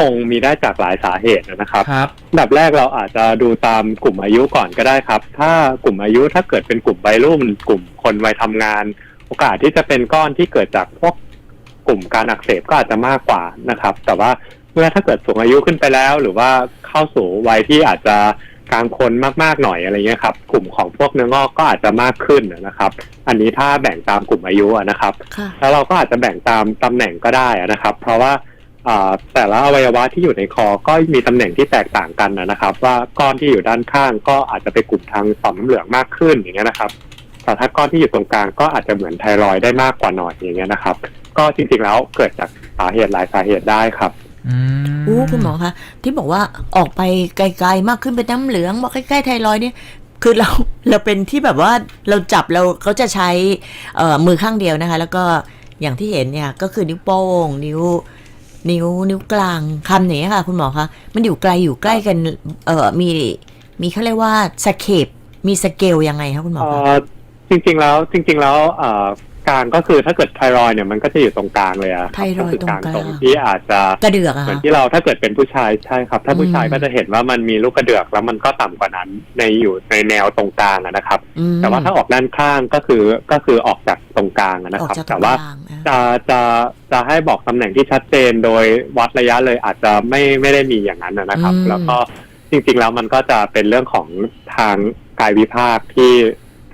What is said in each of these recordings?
คงมีได้จากหลายสาเหตุนะครับครับอันดับแรกเราอาจจะดูตามกลุ่มอายุก่อนก็ได้ครับ ถ้ากลุ่มอายุถ้าเกิดเป็นกลุ่มวัยรุ่น กลุ่มคนวัยทำงาน โอกาสที่จะเป็นก้อนที่เกิดจากพวกกลุ่มการอักเสบก็อาจจะมากกว่านะครับ แต่ว่าเมื่อถ้าเกิดสูงอายุขึ้นไปแล้ว หรือว่าเข้าสู่วัยที่อาจจะกลางคนมากๆหน่อยอะไรเงี้ยครับ กลุ่มของพวกเนื้องอกก็อาจจะมากขึ้นนะครับ อันนี้ถ้าแบ่งตามกลุ่มอายุอะนะครับค่ะแล้วเราก็อาจจะแบ่งตามตำแหน่งก็ได้อะนะครับ เพราะว่าอ่า แต่ละอวัยวะที่อยู่ในคอก็มีตำแหน่งที่แตกต่างกันนะนะครับ ว่าก้อนที่อยู่ด้านข้างก็อาจจะไปกลุ่มทางต่อมน้ำเหลืองมากขึ้นอย่างเงี้ยนะครับแต่ถ้าก้อนที่อยู่ตรงกลางก็อาจจะเหมือนไทรอยด์ได้มากกว่าหน่อยอย่างเงี้ยนะครับ ก็จริงๆแล้วเกิดจากสาเหตุหลายสาเหตุได้ครับอืมอู้คุณหมอคะที่บอกว่าออกไปไกลๆมากขึ้นเป็นน้ำเหลืองบอกใกล้ๆไทรอยด์เนี่ยคือเราเราเป็นที่แบบว่าเราจับเราเขาจะใช้เอ่อมือข้างเดียวนะคะ แล้วก็อย่างที่เห็นเนี่ยก็คือนิ้วโป้งนิ้ว นิ้วนิ้วกลางคำนี้ค่ะคุณหมอคะมันอยู่ไกลอยู่ใกล้กัน เอ่อมีมีเขาเรียกว่าสเคปมีสเกลยังไงคะคุณหมอเอ่คะจริงๆแล้วจริง ๆ แล้วอ กลางก็คือถ้าเกิดไทรอยด์เนี่ยมันก็จะอยู่ตรงกลางเลยอะคบไทรอยด์ก็คืตรงกลาง ตรงที่อาจจะกระเดือกอะเหมือนคะที่เราถ้าเกิดเป็นผู้ชายใช่ครับ ถ้าผู้ชายอืม ก็จะเห็นว่ามันมีลูกกระเดือกแล้วมันก็ต่ำกว่านั้นในอยู่ในแนวตรงกลางอะนะครับ อืมแต่ว่าถ้าออกด้านข้างก็คือก็คือออกจากตรงกลางอะนะออกครับ จากตรแต่งว่า กลางอะจะจะจะให้บอกตำแหน่งที่ชัดเจนโดยวัดระยะเลยอาจจะไม่ไม่ได้มีอย่างนั้นอะนะครับ อืม แล้วก็จริงๆแล้วมันก็จะเป็นเรื่องของทางกายวิภาคที่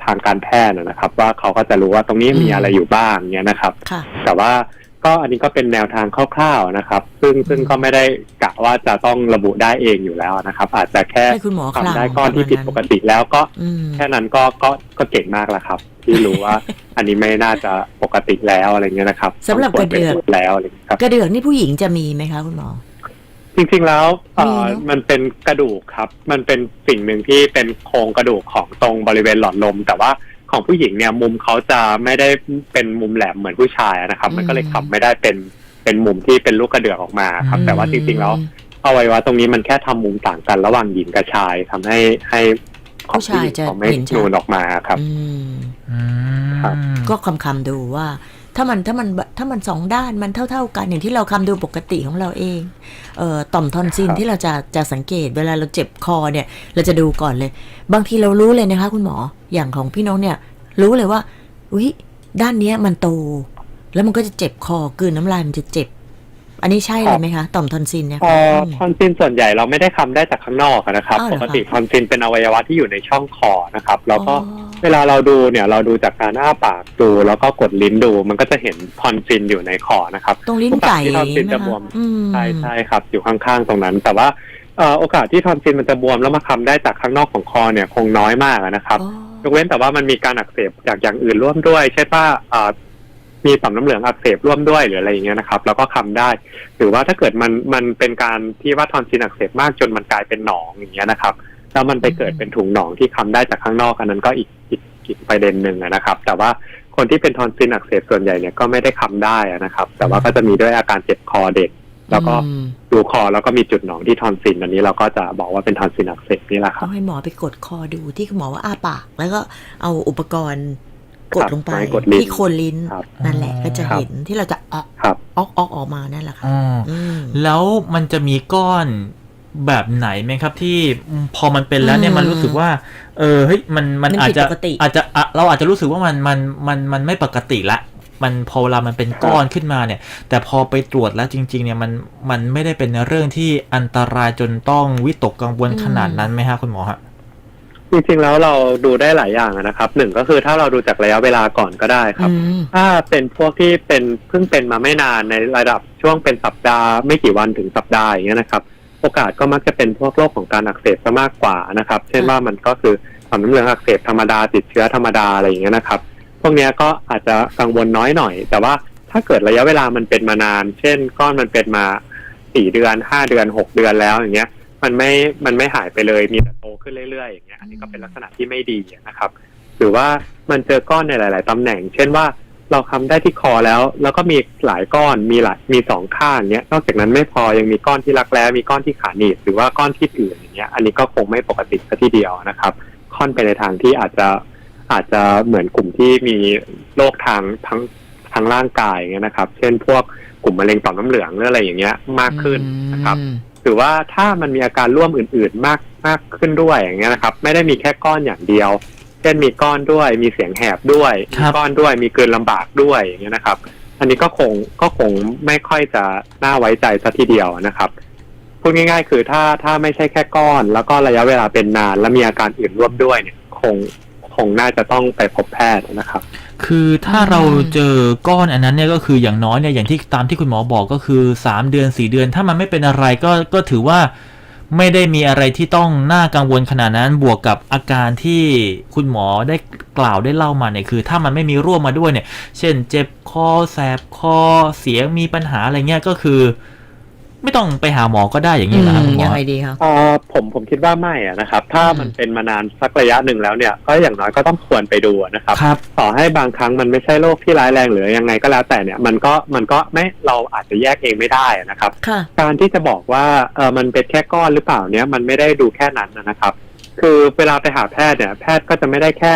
ทางการแพทย์อะนะครับ ว่าเขาก็จะรู้ว่าตรงนี้มีอะไรอยู่บ้างเนี้ยนะครับค่ะแต่ว่าก็อันนี้ก็เป็นแนวทางคร่าวๆนะครับ ซึ่งซึ่งก็ไม่ได้กะว่าจะต้องระบุได้เองอยู่แล้วนะครับ อาจจะแค่ให้คุณหมอคลางทำได้ก้อนที่ผิดปกติแล้วก็อืมแค่นั้นก็ก็ก็เก่งมากแล้วครับ ที่รู้ว่าอันนี้ไม่น่าจะปกติแล้วอะไรเงี้ยนะครับสำหรับกระเดือกต้องตวจไปตรวจแล้วอะไรเงี้ยครับกระเดือกนี่ผู้หญิงจะมีไหมคะคุณหมอ จริงๆแล้วเอ่อมีเนอะ มันเป็นกระดูกครับ มันเป็นสิ่งหนึ่งที่เป็นโครงกระดูกของตรงบริเวณหลอดลม แต่ว่าของผู้หญิงเนี่ยมุมเขาจะไม่ได้เป็นมุมแหลมเหมือนผู้ชายนะครับ มันก็เลยทำไม่ได้เป็นเป็นมุมที่เป็นลูกกระเดือกออกมาครับ แต่ว่าจริงๆแล้ว อวัยวะตรงนี้มันแค่ทำมุมต่างกันระหว่างหญิงกับชายทำให้ให้ของผู้หญิงผู้ชายจะเขาไม่เห็นชัด นูนออกมาครับ อืม อืมครับก็คำคำๆดูว่า ถ้ามันถ้ามันถ้ามันสองด้านมันเท่า ๆ กันอย่างที่เราคำดูปกติของเราเองเอ่อต่อมทอนซิลครับที่เราจะจะสังเกตเวลาเราเจ็บคอเนี่ย เราจะดูก่อนเลย บางทีเรารู้เลยนะคะ คุณหมออย่างของพี่น้องเนี่ย รู้เลยว่าอุ้ยด้านเนี้ยมันโต แล้วมันก็จะเจ็บคอกลืนน้ำลายมันจะเจ็บ อันนี้ใช่เลยไหมคะ ต่อมทอนซิลเนี่ยเอ่ค่ะอมทอนซิลส่วนใหญ่เราไม่ได้คำได้จากข้างนอกอะนะครับอ้าวเหรปอคะกติทอนซิลเป็นอวัยวะที่อยู่ในช่องคอนะครับ แล้วก็อ๋อเวลาเราดูเนี่ยเราดูจากการอ้าปากดูแล้วก็กดลิ้นดู มันก็จะเห็นทอนซิลอยู่ในคอนะครับ ตรงลิ้นไก่โอกาสที่ทอนซิลไหมจะบวคะมอืมใช่ใช่ครับ อยู่ข้างๆตรงนั้น แต่ว่าเอ่อโอกาสที่ทอนซิลมันจะบวมแล้วมาคำได้จากข้างนอกของคอเนี่ยคงน้อยมากอะนะครับอ๋อยกเว้นแต่ว่ามันมีการอักเสบจากอย่างอื่นร่วมด้วย ใช่ป่ะอ่า มีต่อมน้ำเหลืองอักเสบร่วมด้วยหรืออะไรอย่างเงี้ยนะครับ แล้วก็คำได้ หรือว่าถ้าเกิดมันมันเป็นการที่ว่าทอนซิลอักเสบมากจนมันกลายเป็นหนองอย่างเงี้ยนะครับแล้วมันไปเกิดเป็นถุงหนองที่คำได้จากข้างนอกอันนั้นก็อีกอีกอีกประเด็นหนึ่งอะนะครับ แต่ว่าคนที่เป็นทอนซิลอักเสบส่วนใหญ่เนี่ยก็ไม่ได้คำได้อะนะครับ แต่ว่าก็จะมีด้วยอาการเจ็บคอเด็ก แล้วก็อืมดูคอแล้วก็มีจุดหนองที่ทอนซิลอันนี้เราก็จะบอกว่าเป็นทอนซิลอักเสบนี่แหละครัต้บองให้หมอไปกดคอดูที่คุณหมอว่าอ้าปาก แล้วก็เอาอุปกรณ์ กดลงไปครับกดลิ้นที่โคนลิ้นครับนั่นแหละก็จะครับเห็นที่เราจะออกครับออกออกออกมานั่นแหละค่ะอ๋ออืมแล้วมันจะมีก้อนแบบไหนไหมครับที่พอมันเป็นแล้วเนี่ยอืมมันรู้สึกว่า เออเฮ้ยมันมันมันอาจผิดจะปกติอาจจะอะเราอาจจะรู้สึกว่ามันมันมันมันไม่ปกติละ มันพอเวลามันเป็นก้อนขึ้นมาเนี่ย แต่พอไปตรวจแล้วจริง ๆ เนี่ยมันมันไม่ได้เป็นเรื่องที่อันตรายจนต้องวิตกกังวลขนาดนั้นไหมฮะคุณหมอฮะ จริงๆแล้วเราดูได้หลายอย่างอะนะครับหนึ่งก็คือถ้าเราดูจากระยะเวลาก่อนก็ได้ครับ อืมถ้าเป็นพวกที่เป็นเพิ่งเป็นมาไม่นานในระดับช่วงเป็นสัปดาห์ไม่กี่วันถึงสัปดาห์อย่างเงี้ยนะครับ โอกาสก็มักจะเป็นพวกโรคของการอักเสบซะมากกว่านะครับ เช่นว่ามันก็คือต่อมน้ำเหลืองอักเสบธรรมดาติดเชื้อธรรมดาอะไรอย่างเงี้ยนะครับ พวกเนี้ยก็อาจจะกังวลน้อยหน่อย แต่ว่าถ้าเกิดระยะเวลามันเป็นมานาน เช่นก้อนมันเป็นมาสี่เดือนห้าเดือนหกเดือนแล้วอย่างเงี้ย มันไม่มันไม่หายไปเลยมีแต่โตขึ้นเรื่อยๆอย่างเงี้ยอันนี้ก็เป็นลักษณะที่ไม่ดีนะครับ หรือว่ามันเจอก้อนในหลาย ๆตำแหน่ง เช่นว่าเราคำได้ที่คอแล้ว แล้วก็มีหลายก้อนมีหลายมีสองข้างเนี้ยนอกจากนั้นไม่พอยังมีก้อนที่รักแร้มีก้อนที่ขาหนีบหรือว่าก้อนที่อื่นอย่างเงี้ย อันนี้ก็คงไม่ปกติซะทีเดียวนะครับ ค่อนไปในทางที่อาจจะอาจจะเหมือนกลุ่มที่มีโรคทางทั้งททั้งร่างกายอย่างเงี้ยนะครับ เช่นพวกกลุ่มมะเร็งต่อมน้ำเหลืองหรืออะไรอย่างเงี้ย มากขึ้นนะครับ หรือว่าถ้ามันมีอาการร่วมอื่นๆมากมากขึ้นด้วยอย่างเงี้ยนะครับ ไม่ได้มีแค่ก้อนอย่างเดียว เช่นมีก้อนด้วยมีเสียงแหบด้วยครัมีบก้อนด้วยมีกลืนลำบากด้วยอย่างเงี้ยนะครับ อันนี้ก็คงก็คงไม่ค่อยจะน่าไว้ใจซะทีเดียวนะครับพูดง่าย ๆ คือถ้าถ้าไม่ใช่แค่ก้อน แล้วก็ระยะเวลาเป็นนาน แล้วมีอาการอื่นร่วมด้วยเนี่ย คงคงน่าจะต้องไปพบแพทย์นะครับ คือถ้าเราเจอก้อนอันนั้นเนี่ยก็คืออย่างน้อยเนี่ยอย่างที่ตามที่คุณหมอบอกก็คือ 3 เดือน 4 เดือน ถ้ามันไม่เป็นอะไรก็ก็ถือว่าไม่ได้มีอะไรที่ต้องน่ากังวลขนาดนั้นบวกกับอาการที่คุณหมอได้กล่าวได้เล่ามาเนี่ยคือ ถ้ามันไม่มีร่วมมาด้วยเนี่ย เช่นเจ็บคอแสบคอเสียงมีปัญหาอะไรเงี้ยก็คือ ไม่ต้องไปหาหมอก็ได้อย่างนี้นะครับอืคุมณหมยัองไงดีคะเอ่อผมผมคิดว่าไม่อะนะครับ ถ้าอืมมันเป็นมานานสักระยะหนึ่งแล้วเนี่ย ก็อย่างน้อยก็ต้องควรไปดูอะนะครับ ครับ ต่อให้บางครั้งมันไม่ใช่โรคที่ร้ายแรงหรือยังไงก็แล้วแต่เนี่ยมันก็มันก็ไม่เราอาจจะแยกเองไม่ได้อะนะครับ ค่ะ การที่จะบอกว่าเออมันเป็นแค่ก้อนหรือเปล่าเนี่ยมันไม่ได้ดูแค่นั้นนะครับ คือเวลาไปหาแพทย์เนี่ยแพทย์ก็จะไม่ได้แค่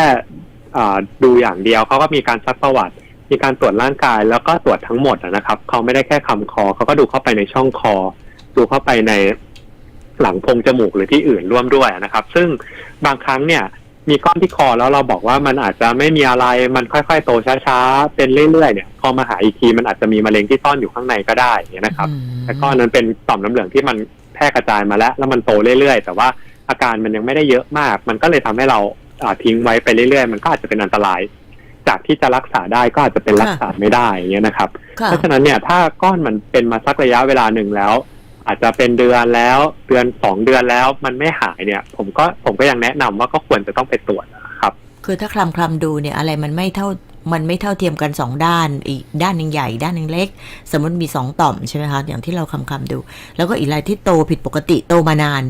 อ่าดูอย่างเดียวเขาก็มีการซักประวัติ มีการตรวจร่างกายแล้วก็ตรวจทั้งหมดอะนะครับเขาไม่ได้แค่คำคอเขาก็ดูเข้าไปในช่องคอ ดูเข้าไปในหลังโพรงจมูกหรือที่อื่นร่วมด้วยนะครับ ซึ่งบางครั้งเนี่ย มีก้อนที่คอแล้วเราบอกว่ามันอาจจะไม่มีอะไรมันค่อยๆ โตช้าๆเป็นเรื่อยๆเนี่ย พอมาหาอีกทีมันอาจจะมีมะเร็งที่ซ่อนอยู่ข้างในก็ได้อย่างเงี้ยนะครับอืมแต่ก้อนนั้นเป็นต่อมน้ำเหลืองที่มันแพร่กระจายมาแล้ว แล้วมันโตเรื่อยๆ แต่ว่าอาการมันยังไม่ได้เยอะมาก มันก็เลยทำให้เราอ่าทิ้งไว้ไปเรื่อยๆ มันก็อาจจะเป็นอันตราย จากที่จะรักษาได้ก็อาจจะเป็นรักษาไม่ได้อย่างเงี้ยนะครับค่ะเพราะฉะนั้นเนี่ยถ้าก้อนมันเป็นมาสักระยะเวลาหนึ่งแล้ว อาจจะเป็นเดือนแล้วเดือนสองเดือนแล้วมันไม่หายเนี่ย ผมก็ผมก็ยังแนะนำว่าก็ควรจะต้องไปตรวจนะครับ คือถ้าคลำคลำดูเนี่ยอะไรมันไม่เท่ามันไม่เท่าเทียมกันสองด้าน อีกด้านหนึ่งใหญ่ ด้านหนึ่งเล็ก สมมติมีสองต่อมใช่ไหมคะ อย่างที่เราคำคำดู แล้วก็อีกรายที่โตผิดปกติโตมานาน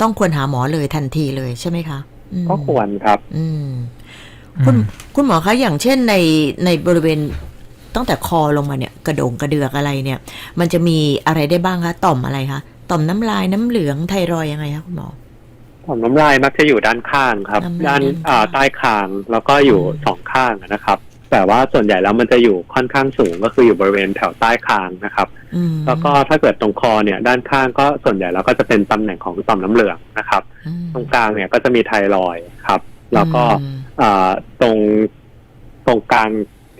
ต้องควรหาหมอเลยทันทีเลยใช่ไหมคะอืมก็ควรครับ อืม คุณคุณหมอคะอย่างเช่นในในบริเวณตั้งแต่คอลงมาเนี่ยกระโดงกระเดือกอะไรเนี่ย มันจะมีอะไรได้บ้างคะต่อมอะไรคะต่อมน้ำลายน้ำเหลืองไทรอยด์ยังไงคะคุณหมอต่อมน้ำลายมักจะอยู่ด้านข้างครับน้ำลายด้านด้านข้างอ่าใต้คางแล้วก็อยู่อืมสองข้างนะครับแต่ว่าส่วนใหญ่แล้วมันจะอยู่ค่อนข้างสูงก็คืออยู่บริเวณแถวใต้คางนะครับอืมแล้วก็ถ้าเกิดตรงคอเนี่ย ด้านข้างก็ส่วนใหญ่แล้วก็จะเป็นตำแหน่งของต่อมน้ำเหลืองนะครับอืมตรงกลางเนี่ยก็จะมีไทรอยด์ครับ แล้วก็อืมอ่า ตรงตรงกลาง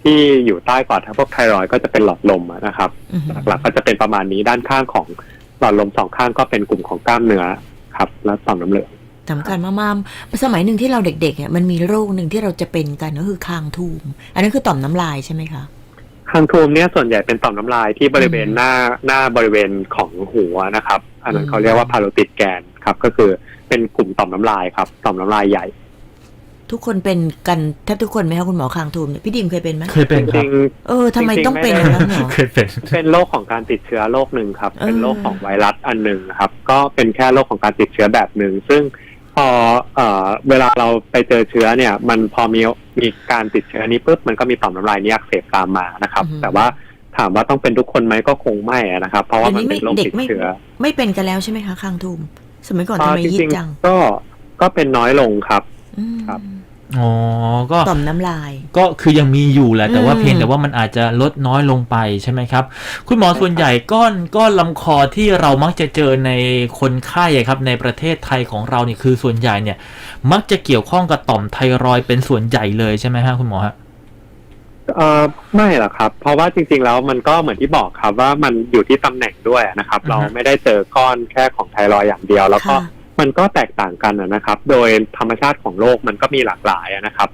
ที่อยู่ใต้กอดทั้งพวกไทรอยด์ก็จะเป็นหลอดลมอะนะครับอืมหลักๆก็จะเป็นประมาณนี้ด้านข้างของหลอดลมสองข้างก็เป็นกลุ่มของกล้ามเนื้อครับ และต่อมน้ำเหลืองสำคัญมากๆสมัยหนึ่งที่เราเด็กๆเนี่ยมันมีโรคหนึ่งที่เราจะเป็นกันก็คือคางทูม อันนั้นคือต่อมน้ำลายใช่ไหมคะคางทูมเนี่ยส่วนใหญ่เป็นต่อมน้ำลายที่บริเวณอืมหน้าหน้าบริเวณของหัวนะครับ อันนั้อืนมเขาเรียกว่าพาโรติดแกนครับ ก็คือเป็นกลุ่มต่อมน้ำลายครับ ต่อมน้ำลายใหญ่ ทุกคนเป็นกันแทบทุกคนไหมคะคุณหมอคางทูมเนี่ยพี่ดิมเคยเป็นไหมเคยเป็นจครัริบ ง เออทำไมจริงๆต้องเป็นไม่อย่างได้นั้นหรอ เคยเป็น ๆ เป็นโรคของการติดเชื้อโรคหนึ่งครับ เออ เป็นโรคของไวรัสอันหนึ่งครับ ก็เป็นแค่โรคของการติดเชื้อแบบหนึ่ง ซึ่งพอเอ่อเวลาเราไปเจอเชื้อเนี่ย มันพอมีมีการติดเชื้อนี้ปุ๊บมันก็มีต่อมน้ำลายนี้อักเสบตามมานะครับ อือฮึ แต่ว่าถามว่าต้องเป็นทุกคนไหมก็คงไม่อะนะครับ เพราะว่ามันเป็นโรคเด็กติดไม่เชื้อ ไม่เป็นกันแล้วใช่ไหมคะคางทูมสมัยก่อนอ่าทำไมจฮิตริงจังๆก็ก็เป็นน้อยลงครับ อืมครับ อ๋อ ก็ต่อมน้ำลาย ก็คือยังมีอยู่แหละ แต่ว่าอืมเพียงแต่ว่ามันอาจจะลดน้อยลงไปใช่ไหมครับ คุณหมอส่วนใหญ่ก้อนก้อนลำคอที่เรามักจะเจอในคนไข้อะครับในประเทศไทยของเราเนี่ยคือส่วนใหญ่เนี่ย มักจะเกี่ยวข้องกับต่อมไทรอยด์เป็นส่วนใหญ่เลยใช่ไหมฮะคุณหมอฮะเอ่อไม่หรอกครับ เพราะว่าจริงๆแล้วมันก็เหมือนที่บอกครับว่ามันอยู่ที่ตำแหน่งด้วยนะครับอือฮึเราไม่ได้เจอก้อนแค่ของไทรอยด์อย่างเดียว แล้วก็ค่ะ มันก็แตกต่างกันนะนะครับ โดยธรรมชาติของโรคมันก็มีหลากหลายอะนะครับ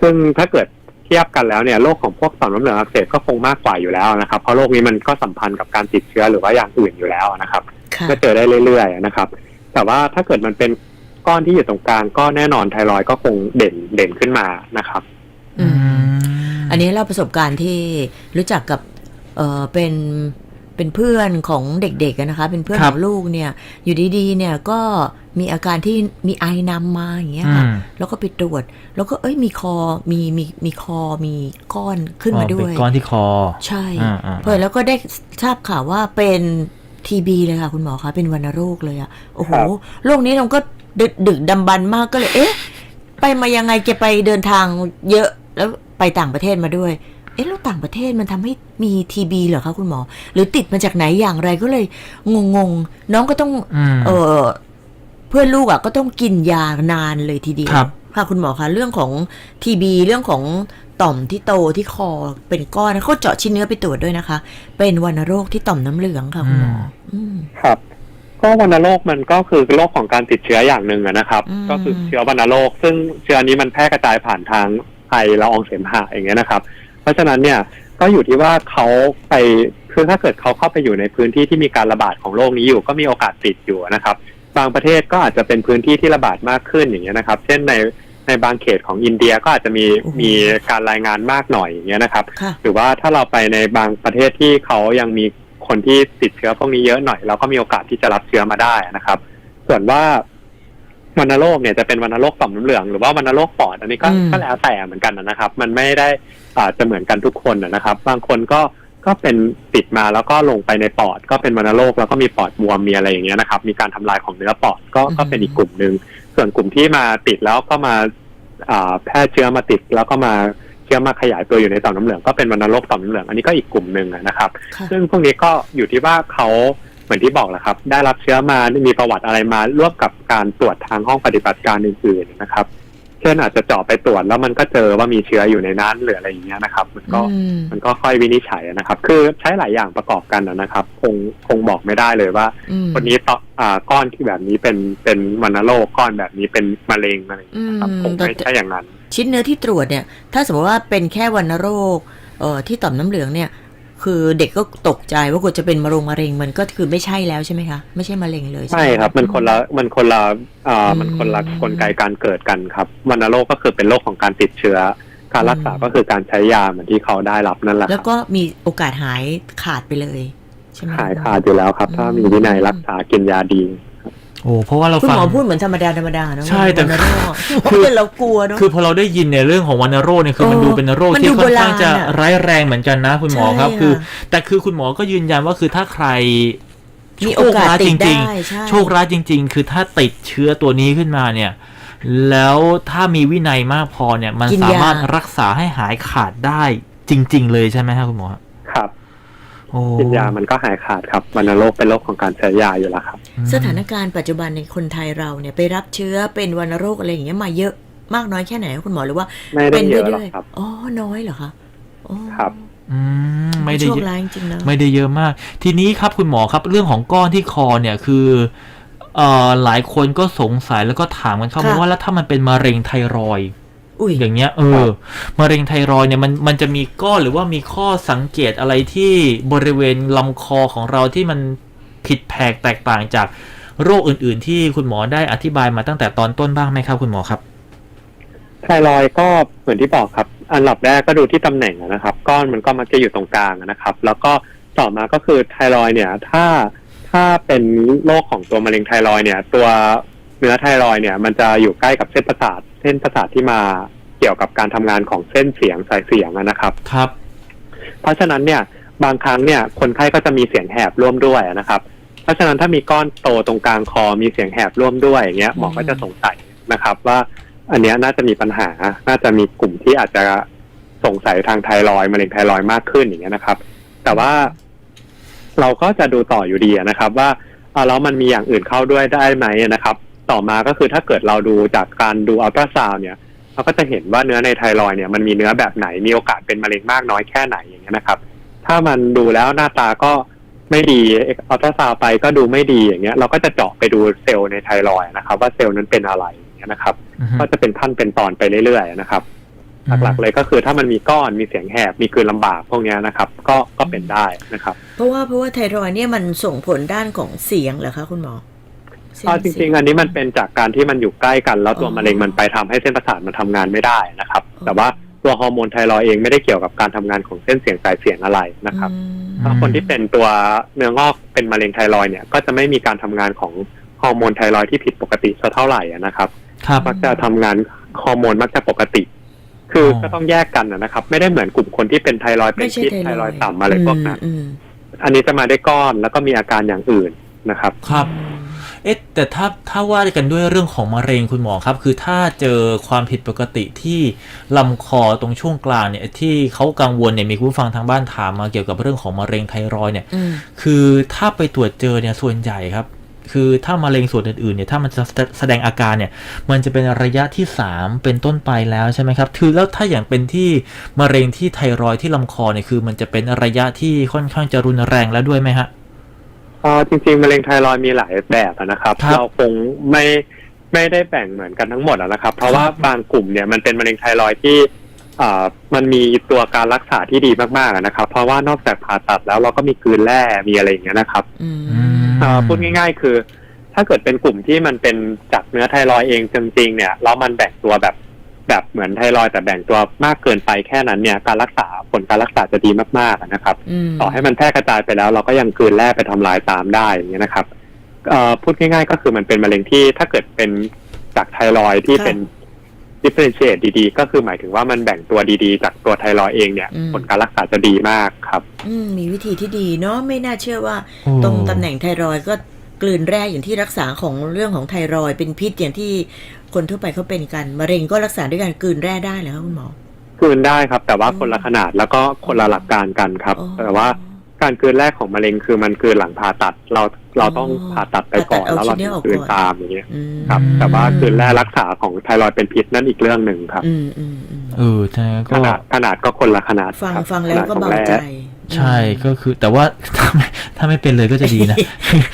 ซึ่งถ้าเกิดเทียบกันแล้วเนี่ยโรคของพวกต่อมน้ำเหลืองอักเสบก็คงมากกว่าอยู่แล้วนะครับ เพราะโรคนี้มันก็สัมพันธ์กับการติดเชื้อหรือว่าอย่างอื่นอยู่แล้วนะครับค่ะก็เจอได้เรื่อยๆนะครับ แต่ว่าถ้าเกิดมันเป็นก้อนที่อยู่ตรงกลางก็แน่นอนไทรอยด์ก็คงเด่นเด่นขึ้นมานะครับอืมอันนี้เราประสบการณ์ที่รู้จักกับเออเป็นเป็นเพื่อนของเด็กๆอะนะคะ เป็นเพื่อนครัขบองลูกเนี่ย อยู่ดีๆ เนี่ยก็ มีอาการที่มีไอนำมาอย่างเงี้ยอืค่ะมแล้วก็ไปตรวจ แล้วก็เอ้ยมีคอ มีมีมีคอ มีก้อนขึ้นมาอ๋อด้วยเป็นก้อนที่คอ ใช่อ่าอ่าเพื่อแล้วก็ได้ทราบข่าวว่าเป็นทีบีเลยค่ะ คุณหมอคะเป็นวัณโรคเลยอะโอ้โหครับโรคนี้เราก็ดึกดึกดำบรรพ์มากก็เลย เอ๊ะ ไปมายังไงแกไปเดินทางเยอะแล้วไปต่างประเทศมาด้วย เอ๊ะแล้วต่างประเทศมันทำให้มีทีบีเหรอคะคุณหมอ หรือติดมาจากไหนอย่างไรก็เลย งงๆน้องก็ต้องอืมเออ เพื่อนลูกอะก็ต้องกินยานานเลยทีเดียวครับ ค่ะคุณหมอคะเรื่องของทีบีเรื่องของต่อมที่โตที่คอเป็นก้อนเขาเจาะชิ้นเนื้อไปตรวจด้วยนะคะ เป็นวัณโรคที่ต่อมน้ำเหลืองค่ะคุณหมออืม ครับ ก็วัณโรคมันก็คือโรคของการติดเชื้ออย่างหนึ่งอะนะครับ อืม ก็คือเชื้อวัณโรค ซึ่งเชื้อนี้มันแพร่กระจายผ่านทางไอละอองเสมหะอย่างเงี้ยนะครับ เพราะฉะนั้นเนี่ยก็อยู่ที่ว่าเขาไปคือถ้าเกิดเขาเข้าไปอยู่ในพื้นที่ที่มีการระบาดของโรคนี้อยู่ ก็มีโอกาสติดอยู่นะครับ บางประเทศก็อาจจะเป็นพื้นที่ที่ระบาดมากขึ้นอย่างเงี้ยนะครับ เช่นในในบางเขตของอินเดียก็อาจจะมีโอ้โหมีการรายงานมากหน่อยอย่างเงี้ยนะครับค่ะหรือว่าถ้าเราไปในบางประเทศที่เขายังมีคนที่ติดเชื้อพวกนี้เยอะหน่อย เราก็มีโอกาสที่จะรับเชื้อมาได้นะครับ ส่วนว่าวัณโรคเนี่ยจะเป็นวัณโรคต่อมน้ำเหลืองหรือว่าวัณโรคปอดอันนี้ก็อืมก็แล้วแต่เหมือนกันนะครับ มันไม่ได้อาจจะเหมือนกันทุกคนนะครับ บางคนก็ ก็เป็นติดมาแล้วก็ลงไปในปอด ก็เป็นวัณโรคแล้วก็มีปอดบวมมีอะไรอย่างเงี้ยนะครับ มีการทำลายของเนื้อปอดก็ก็เป็นอีกกลุ่มหนึ่งส่วนกลุ่มที่มาติดแล้วก็มาอ่าแพร่เชื้อมาติดแล้วก็มาเชื้อมาขยายตัวอยู่ในต่อมน้ำเหลืองก็เป็นวัณโรคต่อมน้ำเหลืองอันนี้ก็อีกกลุ่มหนึ่งอะนะครับค่ะซึ่งพวกนี้ก็อยู่ที่ว่าเขาเหมือนที่บอกแหละครับ ได้รับเชื้อมามีประวัติอะไรมาร่วมกับการตรวจทางห้องปฏิบัติการอื่นๆนะครับ เช่นอาจจะเจาะไปตรวจแล้วมันก็เจอว่ามีเชื้ออยู่ในนั้นหรืออะไรอย่างเงี้ยนะครับ มันก็อืมมันก็ค่อยวินิจฉัยนะครับ คือใช้หลายอย่างประกอบกันอะนะครับ คงคงบอกไม่ได้เลยว่าอืมคนนี้ต่ออ่าก้อนที่แบบนี้เป็นเป็นวัณโรคก้อนแบบนี้เป็นมะเร็งอะไรอย่างเงี้ยครับอืมคงไม่ใช่อย่างนั้น ชิ้นเนื้อที่ตรวจเนี่ย ถ้าสมมติว่าเป็นแค่วัณโรคเอ่อที่ต่อมน้ำเหลืองเนี่ย คือเด็กก็ตกใจว่ากลัวจะเป็นมะเร็งมะเร็งมันก็คือไม่ใช่แล้วใช่ไหมคะ ไม่ใช่มะเร็งเลยใช่ไหมใช่ครับ มันคนละมันคนละอ่าอืมมันคนละกลไกการเกิดกันครับวัณโรคก็คือเป็นโรคของการติดเชื้อ การรักษาอืมก็คือการใช้ยาเหมือนที่เขาได้รับนั่นแหละคแล้รัวบก็มีโอกาสหายขาดไปเลยใช่ไหมหายขาดอยู่แล้วครับ ถ้ามีวินัยรักษากินยาดี โอ้เพราะว่าเราคุณฟัง หมอพูดเหมือนธรรมดาธรรมดาเนอะใช่แต่วัณโรคคือคือเรากลัวเนอะคือพอเราได้ยินในเรื่องของวัณโรคเนี่ยคือมันเออดูเป็นโรคมันที่ดูค่อนข้างโบราณจะอะร้ายแรงเหมือนกันนะคุณหมอครับ ใช่คือค่ะแต่คือคุณหมอก็ยืนยันว่าคือถ้าใครมีโอกาสโชคร้ายติจดริงได้ใช่ๆโชคร้ายจริง ๆ คือถ้าติดเชื้อตัวนี้ขึ้นมาเนี่ย แล้วถ้ามีวินัยมากพอเนี่ย มันกินยา สามารถรักษาให้หายขาดได้จริง ๆ เลยใช่ไหมครับคุณหมอครับโอ้ กินยามันก็หายขาดครับวัณโรคเป็นโรคของการใช้ยาอยู่แล้วครับ สถานการณ์ปัจจุบันในคนไทยเราเนี่ยไปรับเชื้อเป็นวัณโรคอะไรอย่างเงี้ยมาเยอะมากน้อยแค่ไหนคะคุณหมอหรือว่าไม่ได้เป็นเยอะหรเรื่อกอยครับๆอ๋อน้อยเหรอคะอ๋อครับอืมไม่ได้โชเยคอะร้ายจริงๆนะไม่ได้เยอะมาก ทีนี้ครับคุณหมอครับเรื่องของก้อนที่คอเนี่ยคือเอ่อหลายคนก็สงสัยแล้วก็ถามกันเข้ามาว่าแล้วถ้ามันเป็นมะเร็งไทรอยด์ อุ้ยอย่างเงี้ยเออมะเร็งไทรอยด์เนี่ยมันมันจะมีก้อนหรือว่ามีข้อสังเกตอะไรที่บริเวณลำคอของเราที่มันผิดแผกแตกต่างจากโรคอื่น ๆ ที่คุณหมอได้อธิบายมาตั้งแต่ตอนต้นบ้างไหมครับ คุณหมอครับไทรอยด์ก็เหมือนที่บอกครับ อันดับแรกก็ดูที่ตำแหน่งอะนะครับ ก้อนมันก็มักจะอยู่ตรงกลางอะนะครับ แล้วก็ต่อมาก็คือไทรอยด์เนี่ย ถ้าถ้าเป็นโรคของตัวมะเร็งไทรอยด์เนี่ย ตัว เนื้อไทรอยด์เนี่ย มันจะอยู่ใกล้กับเส้นประสาท เส้นประสาทที่มาเกี่ยวกับการทำงานของเส้นเสียงสายเสียงอะนะครับ ครับ เพราะฉะนั้นเนี่ยบางครั้งเนี่ยคนไข้ก็จะมีเสียงแหบร่วมด้วยนะครับ เพราะฉะนั้นถ้ามีก้อนโตตรงกลางคอมีเสียงแหบร่วมด้วยอย่างเงี้ยหมอก็จะสงสัยนะครับ ว่าอันเนี้ยน่าจะมีปัญหา น่าจะมีกลุ่มที่อาจจะสงสัยทางไทรอยด์มะเร็งไทรอยด์มากขึ้นอย่างเงี้ยนะครับ แต่ว่าเราก็จะดูต่ออยู่ดีอะนะครับ ว่าเอาแล้วมันมีอย่างอื่นเข้าด้วยได้ไหมนะครับ ต่อมาก็คือถ้าเกิดเราดูจากการดูอัลตราซาวน์เนี่ยเราก็จะเห็นว่าเนื้อในไทรอยด์เนี่ยมันมีเนื้อแบบไหนมีโอกาสเป็นมะเร็งมากน้อยแค่ไหนอย่างเงี้ยนะครับ ถ้ามันดูแล้วหน้าตาก็ไม่ดีอัลตราซาวด์ไปก็ดูไม่ดีอย่างเงี้ย เราก็จะเจาะไปดูเซลล์ในไทรอยด์นะครับ ว่าเซลล์นั้นเป็นอะไรอย่างเงี้ยนะครับอือฮึก็จะเป็นขั้นเป็นตอนไปเรื่อยๆนะครับหลักๆเลยก็คือถ้ามันมีก้อนมีเสียงแหบมีกลืนลำบากพวกเนี้ยนะครับ ก็ก็เป็นได้นะครับ เพราะว่าเพราะว่าไทรอยด์เนี่ยมันส่งผลด้านของเสียงเหรอคะคุณหมอเส้น ก็จเสีริยงๆ อันนี้มันเป็นจากการที่มันอยู่ใกล้กัน แล้วตัวอ๋อมะเร็งมันไปทำให้เส้นประสาทมันทำงานไม่ได้นะครับอ๋อแต่ว่าตัวฮอร์โมนไทรอยด์เองไม่ได้เกี่ยวกับการทำงานของเส้นเสียงสายเสียงอะไรนะครับอืมถ้าคนที่เป็นตัวเนื้องอกเป็นมะเร็งไทรอยด์เนี่ยก็จะไม่มีการทำงานของฮอร์โมนไทรอยด์ที่ผิดปกติสักเท่าไหร่อะนะครับครับมักจะทำงานฮอร์โมนมักจะปกติ คือออก็ต้องแยกกันอะนะครับ ไม่ได้เหมือนกลุ่มคนที่เป็นไทรอยด์เป็ไม่นใช่พิษไทไทรรออยยด์ด์ต่ำอะไรพวกนั้นอืมอันนี้จะมาได้ก้อนแล้วก็มีอาการอย่างอื่นนะครับ ครับอืม เอ๊ะแต่ถ้าถ้าว่ากันด้วยเรื่องของมะเร็งคุณหมอครับ คือถ้าเจอความผิดปกติที่ลำคอตรงช่วงกลางเนี่ยที่เขากังวลเนี่ยมีคุณผู้ฟังทางบ้านถามมาเกี่ยวกับเรื่องของมะเร็งไทรอยด์เนี่ยอืมคือถ้าไปตรวจเจอเนี่ยส่วนใหญ่ครับ คือถ้ามะเร็งส่วนอื่นๆเนี่ยถ้ามันจะแสดงอาการเนี่ยมันจะเป็นระยะที่ 3 เป็นต้นไปแล้วใช่ไหมครับคือแล้วถ้าอย่างเป็นที่มะเร็งที่ไทรอยด์ที่ลำคอเนี่ยคือมันจะเป็นระยะที่ค่อนข้างจะรุนแรงแล้วด้วยไหมฮะ เอ่อจริงๆมะเร็งไทรอยด์มีหลายแบบอะนะครับ ครับ เราคงไม่ไม่ได้แบ่งเหมือนกันทั้งหมดอะนะครับ เพราะว่าบางกลุ่มเนี่ยมันเป็นมะเร็งไทรอยด์ที่อ่ามันมีตัวการรักษาที่ดีมากๆอะนะครับ เพราะว่านอกจากผ่าตัดแล้วเราก็มีกลืนแร่มีอะไรอย่างเงี้ยนะครับอืม อ่าพูดง่าย ๆ คือ ถ้าเกิดเป็นกลุ่มที่มันเป็นจากเนื้อไทรอยด์เองจริงๆเนี่ยแล้วมันแบ่งตัวแบบ แบบเหมือนไทรอยด์แต่แบ่งตัวมากเกินไปแค่นั้นเนี่ยการรักษาผลการรักษาจะดีมากๆอะนะครับอืมต่อให้มันแพร่กระจายไปแล้ว เราก็ยังกลืนแร่ไปทำลายตามได้อย่างเงี้ยนะครับเอ่อพูดง่ายๆก็คือมันเป็นมะเร็งที่ถ้าเกิดเป็นจากไทรอยด์ที่เป็น differentiate ดีๆ ก็คือหมายถึงว่ามันแบ่งตัวดีๆ จากตัวไทรอยด์เองเนี่ย ผลการรักษาจะดีมากครับ อืมมีวิธีที่ดีเนาะไม่น่าเชื่อว่าโอ้ตรงตำแหน่งไทรอยด์ก็กลืนแร่อย่างที่รักษาของเรื่องของไทรอยด์เป็นพิษอย่างที่ คนทั่วไปเขาเป็นกันมะเร็งก็รักษาด้วยการกลืนแร่ได้เหรอคะคุณหมอ กลืนได้ครับ แต่ว่าอืมคนละขนาดแล้วก็คนละหลักการกันครับ อ๋อ แต่ว่าการกลืนแรกของมะเร็งคือมันกลืนหลังผ่าตัด เราเราต้องอ๋อผ่าตัดไปก่อนผ่าตัดแล้วเราเอาชิ้นเนื้ถึองออกกลืนก่อน ตามอย่างเงี้ยอืมครับอืมแต่ว่ากลืนแรกรักษาของไทรอยด์เป็นพิษนั่นอีกเรื่องหนึ่งครับ อืมอืมอืมเออใช่ก็ขนาดขนาดก็คนละขนาดฟังครับฟังแล้วก็ขนดเบาของใจ ร่ ใช่ก็คือแต่ว่าถ้าไม่ถ้าไม่เป็นเลยก็จะดีนะ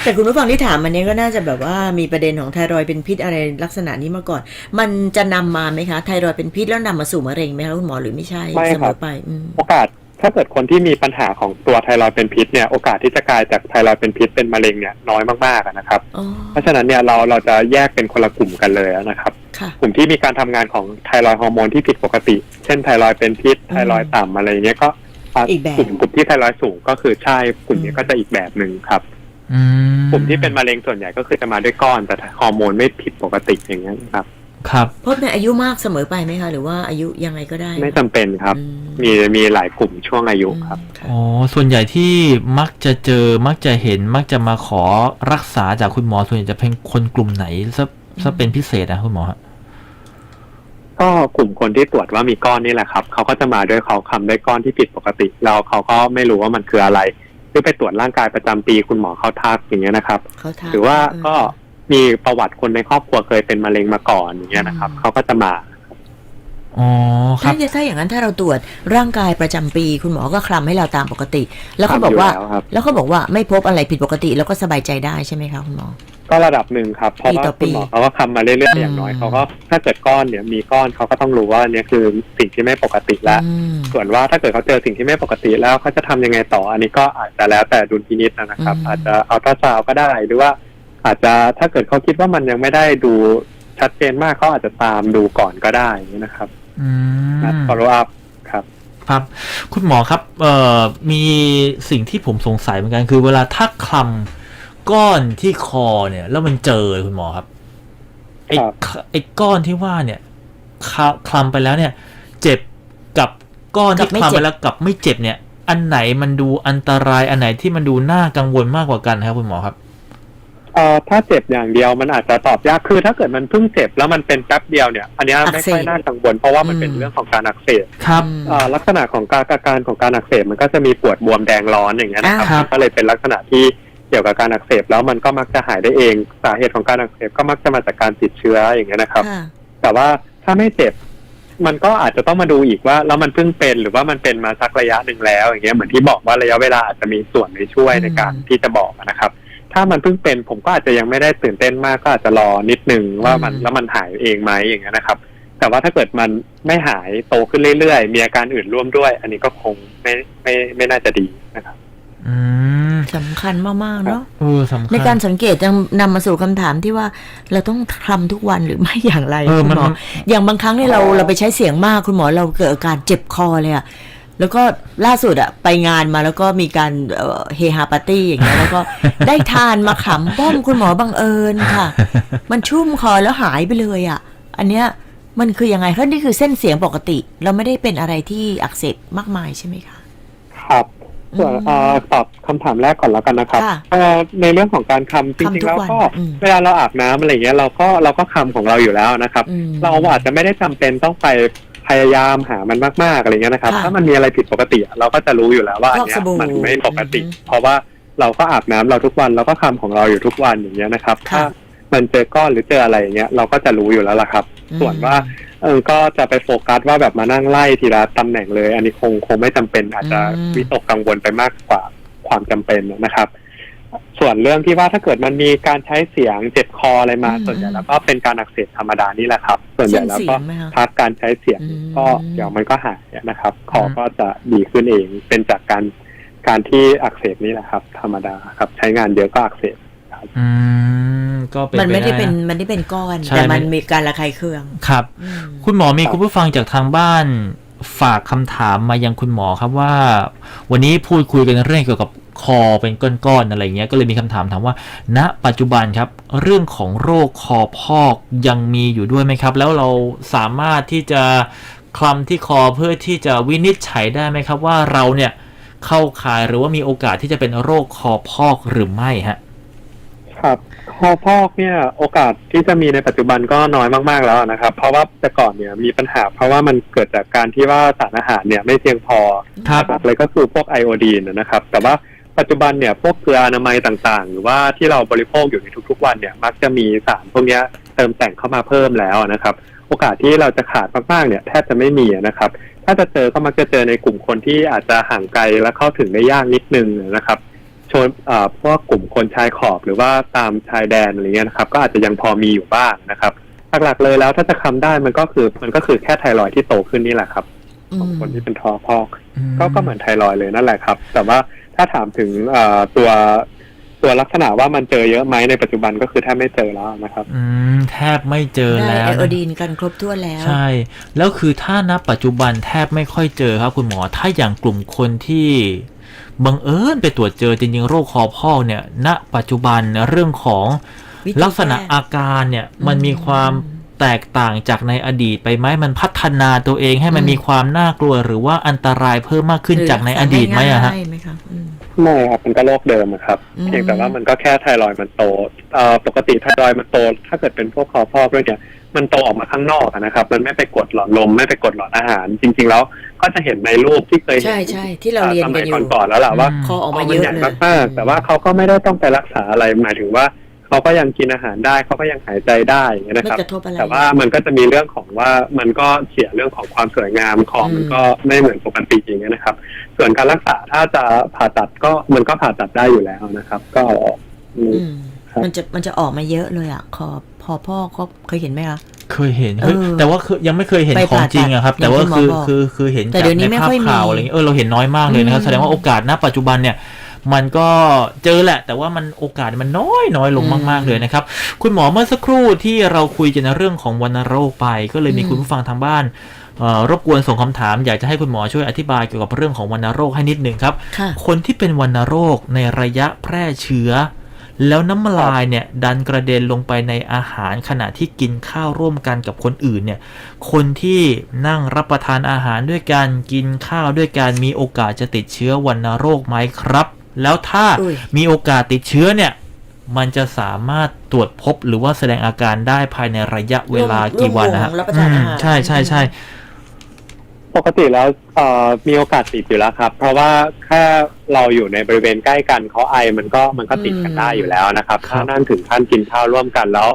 แต่คุณผู้ฟังที่ถามมันเนี้ยก็น่าจะแบบว่ามีประเด็นของไทรอยด์เป็นพิษอะไรลักษณะนี้มาก่อน มันจะนำมาไหมคะไทรอยด์เป็นพิษแล้วนำมาสู่มะเร็งไหมคะคุณหมอหรือไม่ใช่ไม่เสคมรับอไปอืมโอกาสถ้าเกิดคนที่มีปัญหาของตัวไทรอยด์เป็นพิษเนี่ยโอกาสที่จะกลายจากไทรอยด์เป็นพิษเป็นมะเร็งเนี่ยน้อยมากๆอะนะครับอ๋อเพราะฉะนั้นเนี่ยเราเราจะแยกเป็นคนละกลุ่มกันเลยนะครับค่ะกลุ่มที่มีการทำงานของไทรอยด์ฮอร์โมนที่ผิดปกติ เช่นไทรอยด์เป็นพิษไทรอยด์ต่ำอะไรอย่างเงี้ยก็ อีกแบบกลุ่มกลุ่มที่ไทรอยด์สูงก็คือใช่กลุ่มนี้ก็จะอีกแบบหนึ่งครับอืมกลุ่มที่เป็นมะเร็งส่วนใหญ่ก็คือจะมาด้วยก้อน แต่ฮอร์โมนไม่ผิดปกติอย่างเงี้ยครับ ครับพบในอายุมากเสมอไปไหมคะ หรือว่าอายุยังไงก็ได้ไม่จำเป็นครับ อืมีมีหลายกลุ่มช่วงอายุครับ ค่ะ อ๋อส่วนใหญ่ที่มักจะเจอมักจะเห็นมักจะมาขอรักษาจากคุณหมอส่วนใหญ่จะเป็นคนกลุ่มไหนซะซะเป็นพิเศษนะคุณหมอฮะ ก็กลุ่มคนที่ตรวจว่ามีก้อนนี่แหละครับเขาก็จะมาด้วยเขาคำด้วยก้อนที่ผิดปกติ แล้วเขาก็ไม่รู้ว่ามันคืออะไรหรือไปตรวจร่างกายประจำปีคุณหมอเขาทักอย่างเงี้ยนะครับเขาทาหรือว่าก็มีประวัติคนในครอบครัวเคยเป็นมะเร็งมาก่อนอย่างเงี้ยนะครับเขาก็จะมาอ๋อครัถ้าบถ้าอย่างนั้นถ้าเราตรวจร่างกายประจำปี คุณหมอก็คลำให้เราตามปกติ แล้วเขาบอกว่าทำอยู่แล้วครับแล้วเขาบอกว่าไม่พบอะไรผิดปกติ แล้วก็สบายใจได้ใช่ไหมคะคุณหมอ ก็ระดับหนึ่งครับ เพราะปีว่าต่อปี คุณหมอเขาก็คำมาเรื่อยๆอย่างน้อยอืมเขาก็ถ้าเกิดก้อนเนี่ยมีก้อนเขาก็ต้องรู้ว่าอันเนี่ยคือสิ่งที่ไม่ปกติแล้ว อืม ส่วนว่าถ้าเกิดเขาเจอสิ่งที่ไม่ปกติแล้วเขาจะทำยังไงต่อ อันนี้ก็อาจจะแล้วแต่ดุลพินิจนะครับ อืม อาจจะเอาทราซาวก็ได้หรือว่า อาจจะถ้าเกิดเขาคิดว่ามันยังไม่ได้ดูชัดเจนมากเขาอาจจะตามดูก่อนก็ได้นะครับอืมนะ follow up ครับ ครับคุณหมอครับเอ่อมีสิ่งที่ผมสงสัยเหมือนกันคือเวลาถ้าคลำ ก้อนที่คอเนี่ย แล้วมันเจอคุณหมอครับ ไอ้ครับไอ้ก้อนที่ว่าเนี่ยคลคลำไปแล้วเนี่ย เจ็บกับก้อนกัที่บไม่คลำเจ็ไปบแล้วกับไม่เจ็บเนี่ย อันไหนมันดูอันตราย อันไหนที่มันดูน่ากังวลมากกว่ากันครับคุณหมอครับเอ่อถ้าเจ็บอย่างเดียวมันอาจจะตอบยากคือถ้าเกิดมันเพิ่งเจ็บแล้วมันเป็นแป๊บเดียวเนี่ย อันเนี้ยไม่ค่อยน่ากังวลเพราะว่ามันเป็นอืมเรื่องของการอักเสบครับอืมเอ่อลักษณะของการอาการของการอักเสบมันก็จะมีปวดบวมแดงร้อนอย่างเงี้ยนะครับอ่าครับมันก็เลยเป็นลักษณะที่ เกี่ยวกับการอักเสบแล้วมันก็มักจะหายได้เอง สาเหตุของการอักเสบก็มักจะมาจากการติดเชื้ออย่างเงี้ยนะครับค่ะแต่ว่าถ้าไม่เจ็บมันก็อาจจะต้องมาดูอีกว่าแล้วมันเพิ่งเป็นหรือว่ามันเป็นมาสักระยะหนึ่งแล้ว อย่างเงี้ยเหมือนที่บอกว่าระยะเวลาอาจจะมีส่วนในช่วยในการอืมที่จะบอกนะครับ ถ้ามันเพิ่งเป็นผมก็อาจจะยังไม่ได้ตื่นเต้นมากก็อาจจะรอนิดนึงว่ามันอืมแล้วมันหายเองไหมอย่างเงี้ยนะครับ แต่ว่าถ้าเกิดมันไม่หายโตขึ้นเรื่อยๆ มีอาการอื่นร่วมด้วย อันนี้ก็คงไม่ไม่ไม่น่าจะดีนะครับอืม สำคัญมาก ๆ เนาะเออสำคัญในการสังเกตจะนำมาสู่คำถามที่ว่าเราต้องทำทุกวันหรือไม่อย่างไรเออคุมัณนหมอ อย่างบางครั้งเนี่ยเราเราไปใช้เสียงมากคุณหมอเราเกิดอาการเจ็บคอเลยอะแล้วก็ล่าสุดอะไปงานมาแล้วก็มีการเอ่อเฮฮาปาร์ตี้อย่างเงี้ยแล้วก็ได้ทานมาขำป้อมคุณหมอบังเอิญค่ะ มันชุ่มคอแล้วหายไปเลยอะอันเนี้ยมันคือยังไงเพราะนี่คือเส้นเสียงปกติ เราไม่ได้เป็นอะไรที่อักเสบมากมายใช่ไหมคะ ครับ ส่วนเอ่อตอบคำถามแรกก่อนแล้วกันนะครับค่ะ เอ่อในเรื่องของการคำจริงคำทุๆกแล้ววันก็ อืมเวลาเราอาบน้ำอะไรเงี้ยเราก็เราก็คำของเราอยู่แล้วนะครับ อืม เราอาจจะไม่ได้จำเป็นต้องไปพยายามหามันมากๆอะไรเงี้ยนะครับ ค่ะถ้ามันมีอะไรผิดปกติเราก็จะรู้อยู่แล้วว่าอันเนี้ฟอกสบู่ยมันไม่ปกติ อืมเพราะว่าเราก็อาบน้ำเราทุกวันเราก็คำของเราอยู่ทุกวันอย่างเงี้ยนะครับ ค่ะ ถ้ามันเจอก้อนหรือเจออะไรอย่างเงี้ยเราก็จะรู้อยู่แล้วล่ะครับ ส่วนว่า เออก็จะไปโฟกัสว่าแบบมานั่งไล่ทีละตำแหน่งเลย อันนี้คงคงไม่จำเป็น อาจจะอืมวิตกกังวลไปมากกว่าความจำเป็นนะครับ ส่วนเรื่องที่ว่าถ้าเกิดมันมีการใช้เสียงเจ็บคออะไรมาอืมส่วนใหญ่แล้วก็เป็นการอักเสบธรรมดานี่แหละครับ ส่วนใหญ่แล้วก็เส้นเสียงไหมคะพักการใช้เสียงอืมก็เดี๋ยวมันก็หายนะครับ คออมก็จะดีขึ้นเองเป็นจากการการที่อักเสบนี่แหละครับ ธรรมดาครับ ใช้งานเยอะก็อักเสบอืม ก็เป็นมันไม่ได้ปเป็นะมันได้เป็นก้อนใช่แต่มันมันมีการระคายเคืองครับอืมคุณหมอมีครับคุณผู้ฟังจากทางบ้านฝากคำถามมายังคุณหมอครับว่า วันนี้พูดคุยกันเรื่องเกี่ยวกับคอเป็นก้อนๆอะไรเงี้ยก็เลยมีคำถามถามว่า ณ ปัจจุบันครับ เรื่องของโรคคอพอกยังมีอยู่ด้วยไหมครับ แล้วเราสามารถที่จะคลำที่คอเพื่อที่จะวินิจฉัยได้ไหมครับ ว่าเราเนี่ยเข้าข่ายหรือว่ามีโอกาสที่จะเป็นโรคคอพอกหรือไม่ฮะ ครับ คอพอกเนี่ยโอกาสที่จะมีในปัจจุบันก็น้อยมากๆแล้วนะครับ เพราะว่าแต่ก่อนเนี่ยมีปัญหา เพราะว่ามันเกิดจากการที่ว่าสารอาหารเนี่ยไม่เพียงพอครับหลักๆเลยก็คือพวกไอโอดีนนะครับ แต่ว่าปัจจุบันเนี่ยพวกเกลืออนามัยต่างๆ หรือว่าที่เราบริโภคอยู่ในทุกๆ วันเนี่ยมักจะมีสารพวกเนี้ยเติมแต่งเข้ามาเพิ่มแล้วนะครับ โอกาสที่เราจะขาดมากๆเนี่ยแทบจะไม่มีนะครับ ถ้าจะเจอก็มักจะเจอในกลุ่มคนที่อาจจะห่างไกลและเข้าถึงได้ยากนิดนึงนะครับช นเอ่อพวกกลุ่มคนชายขอบหรือว่าตามชายแดนอะไรเงี้ยนะครับ ก็อาจจะยังพอมีอยู่บ้างนะครับหลักๆเลยแล้วถ้าจะคำได้มันก็คือมันก็คือแค่ไทรอยด์ที่โตขึ้นนี่แหละครับของคนที่เป็นทอพอกก็ก็เหมือนไทรอยด์เลยนั่นแหละครับ แต่ว่าถ้าถามถึงเอ่อตัวตัวลักษณะว่ามันเจอเยอะไหมในปัจจุบันก็คือแทบไม่เจอแล้วนะครับ อืมแทบไม่เจอได้แล้วไอนะโอดีนกันครบถ้วนแล้ว ใช่ แล้วคือถ้านับปัจจุบันแทบไม่ค่อยเจอครับคุณหมอ ถ้าอย่างกลุ่มคนที่ บังเอิญไปตรวจเจอจริงๆโรคคอพอกเนี่ย ณ ปัจจุบันเรื่องของวิธีลักษณะแก้อาการเนี่ยอืมมันมีความแตกต่างจากในอดีตไปไหมมันพัฒนาตัวเองให้มันอืมมีความน่ากลัวหรือว่าอันตรายเพิ่มมากขึ้นหรือจากในอดีตไหมอะฮะง่ายๆไหมคะอืมไม่ครับมันก็โรคเดิมอะครับอืมเพียงแต่ว่ามันก็แค่ไทรอยด์มันโตเอ่อปกติไทรอยด์มันโต ถ้าเกิดเป็นพวกคอพอกด้วยเนี่ย มันโตออกมาข้างนอกอะนะครับ มันไม่ไปกดหลอดลมไม่ไปกดหลอดอาหาร จริง ๆ แล้วก็จะเห็นในรูปที่เคยเห็นใช่ใช่ที่เราเรียนสกัมันยอยู่ก่อนๆแล้วแหละว่าอืมคอออกมาพเยมันอะใหญ่เลยมากๆแต่ว่าเขาก็ไม่ได้ต้องไปรักษาอะไรหมายถึงว่าเขาก็ยังกินอาหารได้เขาก็ยังหายใจได้อย่างเงี้ยไม่นะครับกระทบอะไรแต่ว่ามันก็จะมีเรื่องของว่ามันก็เสียเรื่องของความสวยงามของอืมมันก็ไม่เหมือนปกติอย่างเงี้ยนะครับ ส่วนการรักษาถ้าจะผ่าตัดก็มันก็ผ่าตัดได้อยู่แล้วนะครับ ก็อืมอืมครับมันจะมันจะออกมาเยอะเลยอะคอ พอพ่อเขาเคยเห็นไหมคะ เคยเห็นเฮ้ยเออแต่ว่าคือยังไม่เคยเห็นไปของผ่าตัดจริงอะครับ แต่ว่าอย่างที่คือหมอบอกคือคือเห็นแต่จากเดี๋ยวนี้ในไม่ภาพค่อยมีข่าวอะไรเงี้ยเออเราเห็นน้อยมากเลยนะครับอืมแสดงว่าโอกาสณปัจจุบันเนี่ยมันก็เจอแหละ แต่ว่ามันโอกาสมันน้อยน้อยลงอืมมาก ๆ เลยนะครับ คุณหมอเมื่อสักครู่ที่เราคุยกันในเรื่องของวัณโรคไป ก็เลยมีอืมคุณผู้ฟังทางบ้านเอ่อรบกวนส่งคำถาม อยากจะให้คุณหมอช่วยอธิบายเกี่ยวกับเรื่องของวัณโรคให้นิดหนึ่งครับค่ะคนที่เป็นวัณโรคในระยะแพร่เชื้อ แล้วน้ำลายเนี่ยดันกระเด็นลงไปในอาหารขณะที่กินข้าวร่วมกันกับคนอื่นเนี่ยคนที่นั่งรับประทานอาหารด้วยกันกินข้าวด้วยกันมีโอกาสจะติดเชื้อวัณโรคไหมครับ แล้วถ้าอุ้ยมีโอกาสติดเชื้อเนี่ยมันจะสามารถตรวจพบหรือว่าแสดงอาการได้ภายในระยะเวลากี่วันนะฮะร่วมวงรับประทานอาหารอืมใช่ใช่ใช่ ปกติแล้วเอ่อมีโอกาสติดอยู่แล้วครับ เพราะว่าแค่เราอยู่ในบริเวณใกล้กันเขาไอมันก็มันก็ติดกันได้อยู่แล้วนะครับครับถ้านั่นถึงขั้นกินข้าวร่วมกันแล้ว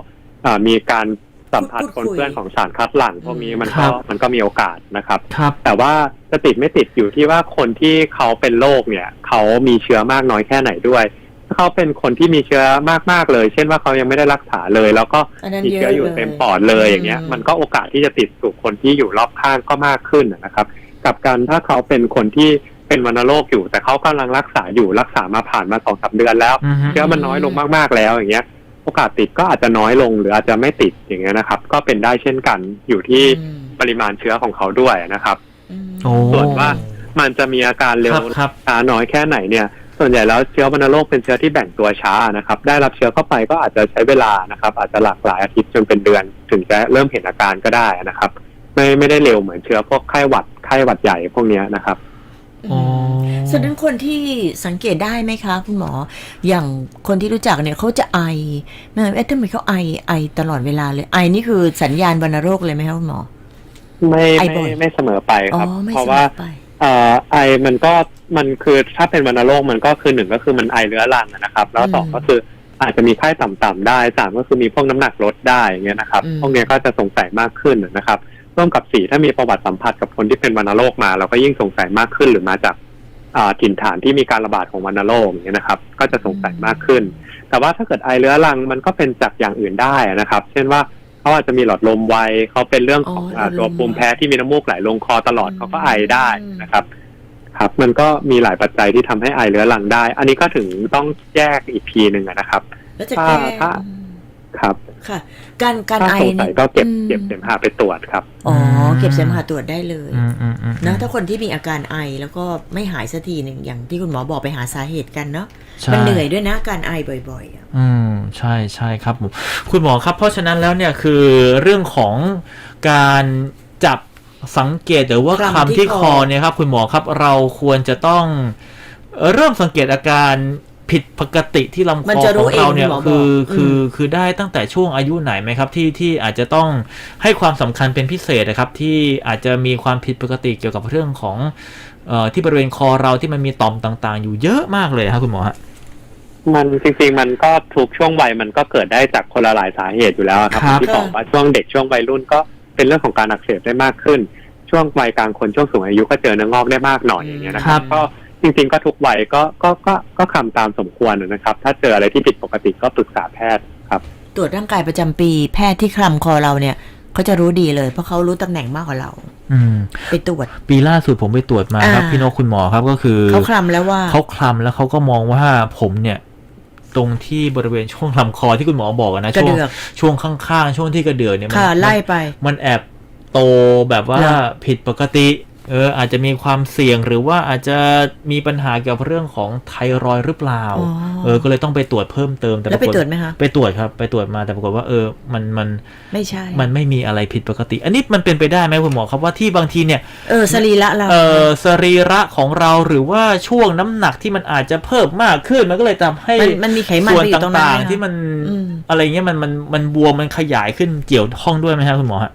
เอ่อมีการสัมผัสพูปดนคุยเปื้อนของสารคัดหลั่งพวกนี้มันครัก็บมันก็มีโอกาสนะครับ ครับ แต่ว่าจะติดไม่ติดอยู่ที่ว่าคนที่เขาเป็นโรคเนี่ยเขามีเชื้อมากน้อยแค่ไหนด้วยถ้า เขาเป็นคนที่มีเชื้อมากๆเลย เช่นว่าเขายังไม่ได้รักษาเลย แล้วก็อันนั้นมีเชื้ออยู่เยอะเลยเต็มปอดเลยอย่างเงี้ยอืมมันก็โอกาสที่จะติดสู่คนที่อยู่รอบข้างก็มากขึ้นนะครับ กับการถ้าเขาเป็นคนที่เป็นวัณโรคอยู่ แต่เขากำลังรักษาอยู่รักษามาผ่านมาสองสามเดือนแล้วอือฮึเชื้อมันน้อยลงมากๆแล้วอย่างเงี้ยโอกาสติดก็อาจจะน้อยลงหรืออาจจะไม่ติดอย่างเงี้ยนะครับ ก็เป็นได้เช่นกันอยู่ที่อืมปริมาณเชื้อของเขาด้วยนะครับอืมโอ้ส่วนว่ามันจะมีอาการเร็ควรับครับช้าน้อยแค่ไหนเนี่ย ส่วนใหญ่แล้วเชื้อวัณโรคเป็นเชื้อที่แบ่งตัวช้านะครับ ได้รับเชื้อเข้าไปก็อาจจะใช้เวลานะครับ อาจจะหลากหลายอาทิตย์จนเป็นเดือน ถึงจะเริ่มเห็นอาการก็ได้นะครับ ไม่ไม่ได้เร็วเหมือนเชื้อพวกไข้หวัดไข้หวัดใหญ่พวกเนี้ยนะครับอ๋อแฉะนั้นคนที่สังเกตได้ไหมคะ คุณหมอ อย่างคนที่รู้จักเนี่ยเขาจะไอนะเอ๊ะทำไมเขาไอไอตลอดเวลาเลย ไอนี่คือสัญญาณวัณโรคเลยไหมคะคุณหมอ ไม่ไอไม่บ่อยไม่เสมอไปอ๋อครับไม่เพราะสว่าบายไป เอ่อไอมันก็มันคือถ้าเป็นวัณโรคมันก็คือหนึ่งก็คือมันไอเรื้อรังอะนะครับ แล้วสองอืมก็คืออาจจะมีไข้ต่ำๆได้สามก็คือมีพวกน้ำหนักลดได้อย่างเงี้ยนะครับอืมพวกเนี้ยก็จะสงสัยมากขึ้นนะครับร่วมกับสี่ถ้ามีประวัติสัมผัสกับคนที่เป็นวัณโรคมา เราก็ยิ่งสงสัยมากขึ้นหรือมาจากอ่าถิ่นฐานที่มีการระบาดของวัณโรคอย่างเงี้ยนะครับ ก็จะสงสัยมากขึ้น แต่ว่าถ้าเกิดไอเรื้อรังมันก็เป็นจากอย่างอื่นได้นะครับ เช่นว่า เขาอาจจะมีหลอดลมไวเขาเป็นเรื่องของอ๋อหลอดลมตัวภูมิแพ้ที่มีน้ำมูกไหลลงคอตลอดอืม เขาก็ไอได้นะครับ ครับ มันก็มีหลายปัจจัยที่ทำให้ไอเรื้อรังได้ อันนี้ก็ถึงต้องแยกอีกทีหนึ่งอะนะครับ แล้วจะแก้ถ้าถ้าครับ ค่ะ การการถ้าไอสงสันี่ยก็เก็บอืมเก็บเสมหะไปตรวจครับ อ๋ออืมเก็บเสมหะตรวจได้เลย อืมอืมอืมนะถ้าคนที่มีอาการไอแล้วก็ไม่หายสักทีหนึ่งอย่างที่คุณหมอบอกไปหาสาเหตุกันเนาะใช่ มันเหนื่อยด้วยนะการไอบ่อยๆอะอืมใช่ใช่ครับผมคุณหมอครับ เพราะฉะนั้นแล้วเนี่ยคือเรื่องของการจับสังเกตหรือว่าคำที่คอเนี่ยครับ คุณหมอครับเราควรจะต้องเอ่อเริ่มสังเกตอาการผิดปกติที่ลำคมันอจะขรู้องเองเราเนี่ยคุณหมอบอกคือคือมคือได้ตั้งแต่ช่วงอายุไหนไหมครับ ที่ที่อาจจะต้องให้ความสำคัญเป็นพิเศษนะครับ ที่อาจจะมีความผิดปกติเกี่ยวกับเรื่องของเอ่อที่บริเวณคอเราที่มันมีต่อมต่าง ๆ อยู่เยอะมากเลยครับคุณหมอฮะ มันจริงๆมันก็ทุกช่วงวัยมันก็เกิดได้จากคนละหลายสาเหตุอยู่แล้วครับครับ ที่บอกว่าช่วงเด็กช่วงวัยรุ่นก็เป็นเรื่องของการอักเสบได้มากขึ้น ช่วงวัยกลางคนช่วงสูงอายุก็เจอเนื้องอกได้มากหน่อยอย่างเงี้ยนะคครัรับ บ ก็จริงๆก็ทุกวัยก็ก็ก็ก็คำตามสมควรนะครับ ถ้าเจออะไรที่ผิดปกติก็ปรึกษาแพทย์ครับ ตรวจร่างกายประจำปี แพทย์ที่คลำคอเราเนี่ยเขาจะรู้ดีเลย เพราะเขารู้ตำแหน่งมากกว่าเรา อืม ไปตรวจ ปีล่าสุดผมไปตรวจมาครับ อ่า พี่นกคุณหมอครับก็คือเขาคลำแล้วว่า เขาคลำแล้วเขาก็มองว่าผมเนี่ย ตรงที่บริเวณช่วงลำคอที่คุณหมอบอกอะนะกระช่วงเดือกช่วงข้างๆ ช่วงที่กระเดือกเนี่ยมัค่ะมันไล่ไป มันแอบโตแบบว่าเหรอผิดปกติ เอออาจจะมีความเสี่ยงหรือว่าอาจจะมีปัญหาเกี่ยวกับเรื่องของไทรอยด์หรือเปล่าอ๋อเออ ก็เลยต้องไปตรวจเพิ่มเติมแต่แล้วไปปรากฏตรวจไหมคะไปตรวจครับไปตรวจมาแต่ปรากฏว่า เออมันมันไม่ใช่ มันไม่มีอะไรผิดปกติ อันนี้มันเป็นไปได้ไหมคุณหมอครับว่าที่บางทีเนี่ยเออสรีระเราเอ่อสรีระของเราหรือว่าช่วงน้ำหนักที่มันอาจจะเพิ่มมากขึ้นมันก็เลยทำให้มันมันมีไขมันส่วนไปอยู่ตรงนั้นต่างไหมคะๆที่มันอืมอะไรเงี้ยมันมันมันบวมมันขยายขึ้นเกี่ยวข้องด้วยไหมครับคุณหมอฮะ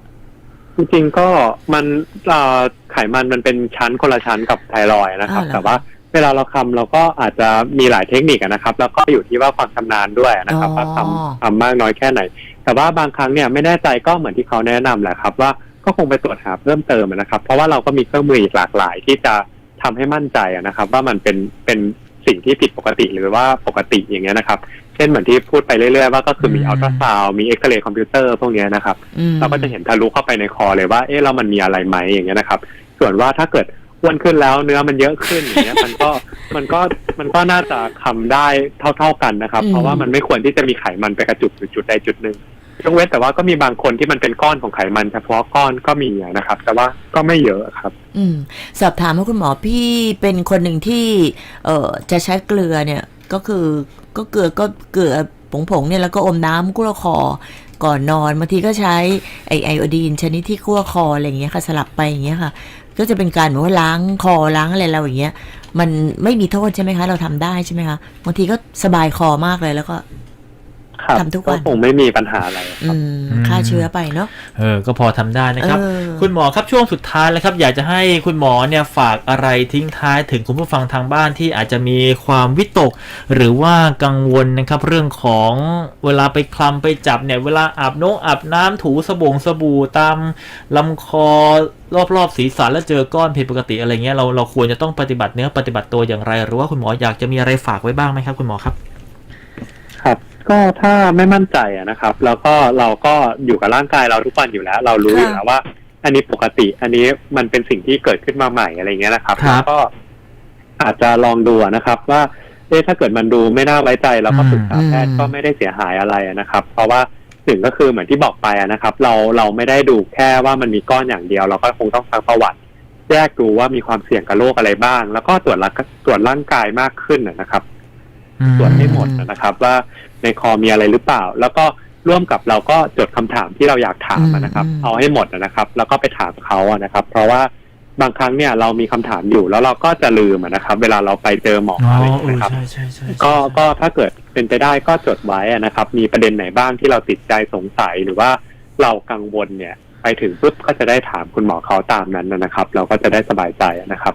จริงๆก็มันเอ่อไขมันมันเป็นชั้นคนละชั้นกับไทรอยด์นะครับ อ่าเหรอ แต่ว่าเวลาเราคำเราก็อาจจะมีหลายเทคนิคอะนะครับ แล้วก็อยู่ที่ว่าความชำนาญด้วยนะครับอ๋อว่าทำทำมากน้อยแค่ไหน แต่ว่าบางครั้งเนี่ยไม่แน่ใจก็เหมือนที่เขาแนะนำแหละครับ ว่าก็คงไปตรวจหาเพิ่มเติมอะนะครับ เพราะว่าเราก็มีเครื่องมืออีกหลากหลายที่จะทำให้มั่นใจอะนะครับ ว่ามันเป็นเป็น สิ่งที่ผิดปกติหรือว่าปกติอย่างเงี้ยนะครับ เช่นเหมือนที่พูดไปเรื่อยๆว่าก็คือมีอืมอัลตราซาวมีเอ็กซเรย์คอมพิวเตอร์พวกเนี้ยนะครับอืมเราก็จะเห็นทะลุเข้าไปในคอเลยว่าเอ๊ะแล้วมันมีอะไรไหมอย่างเงี้ยนะครับ ส่วนว่าถ้าเกิดอ้วนขึ้นแล้วเนื้อมันเยอะขึ้นอย่างเงี้ยมันก็มันก็มันก็น่าจะทำได้เท่า ๆกันนะครับอืมเพราะว่ามันไม่ควรที่จะมีไขมันไปกระจุกอยู่จุดใดจุดหนึ่ง ยกเว้นแต่ว่าก็มีบางคนที่มันเป็นก้อนของไขมันเฉพาะก้อนก็มีนะครับ แต่ว่าก็ไม่เยอะครับ อืม สอบถามว่าคุณหมอพี่เป็นคนหนึ่งที่ เอ่อจะใช้เกลือเนี่ย ก็คือก็เกลือก็เกลือผงๆเนี่ยแล้วก็อมน้ำกลั้วคอ ก่อนนอนบางทีก็ใช้ไอไอโอดีนชนิดที่กั้วคออะไรอย่างเงี้ยค่ะ สลับไปอย่างเงี้ยค่ะ ก็จะเป็นการแบบว่าล้างคอล้างอะไรเราอย่างเงี้ย มันไม่มีโทษใช่ไหมคะ เราทำได้ใช่ไหมคะบางทีก็สบายคอมากเลยแล้วก็ ทำทุกวันคงไม่มีปัญหาอะไรคอืรับมฆ่าเชื้อไปเนาะเออก็พอทำได้นะครับเออคุณหมอครับช่วงสุดท้ายแล้วครับ อยากจะให้คุณหมอเนี่ยฝากอะไรทิ้งท้ายถึงคุณผู้ฟังทางบ้านที่อาจจะมีความวิตก หรือว่ากังวลนะครับ เรื่องของเวลาไปคลำไปจับเนี่ยเวลาอาบน้องอาบน้ำถูสบงสบู่ตามลำคอรอบๆศีรษะแล้วเจอก้อนผิดปกติอะไรเงี้ยเราเราควรจะต้องปฏิบัติเนื้อปฏิบัติตัวอย่างไร หรือว่าคุณหมออยากจะมีอะไรฝากไว้บ้างไหมครับ คุณหมอครับครับ ก็ถ้าไม่มั่นใจอะนะครับ แล้วก็เราก็อยู่กับร่างกายเราทุกวันอยู่แล้ว เรารู้ค่ะอยู่แล้วว่า อันนี้ปกติ อันนี้มันเป็นสิ่งที่เกิดขึ้นมาใหม่อะไรเงี้ยนะครับครับ แล้วก็อาจจะลองดูอะนะครับ ว่าเอ๊ะถ้าเกิดมันดูไม่น่าไว้ใจเราก็ปรึกษาแพทย์ก็ไม่ได้เสียหายอะไรอะนะครับ เพราะว่าหนึ่งก็คือเหมือนที่บอกไปอะนะครับ เราเราไม่ได้ดูแค่ว่ามันมีก้อนอย่างเดียว เราก็คงต้องฟังประวัติ แยกดูว่ามีความเสี่ยงกับโรคอะไรบ้าง แล้วก็ตรวจร่างตรวจร่างกายมากขึ้นอะนะครับ ตรวจให้หมดนะครับ ว่า ในคอมีอะไรหรือเปล่า แล้วก็ร่วมกับเราก็จดคำถามที่เราอยากถามอะนะครับอืมเอาให้หมดอะนะครับ แล้วก็ไปถามเขาอะนะครับ เพราะว่าบางครั้งเนี่ยเรามีคำถามอยู่แล้วเราก็จะลืมอะนะครับ เวลาเราไปเจอหมออ๋ออะไรเออนะครับใช่ใช่ใช่ใช่ก็ก็ถ้าเกิดเป็นไปได้ก็จดไว้อะนะครับ มีประเด็นไหนบ้างที่เราติดใจสงสัยหรือว่าเรากังวลเนี่ย ไปถึงปุ๊บก็จะได้ถามคุณหมอเขาตามนั้นนะครับ เราก็จะได้สบายใจนะครับ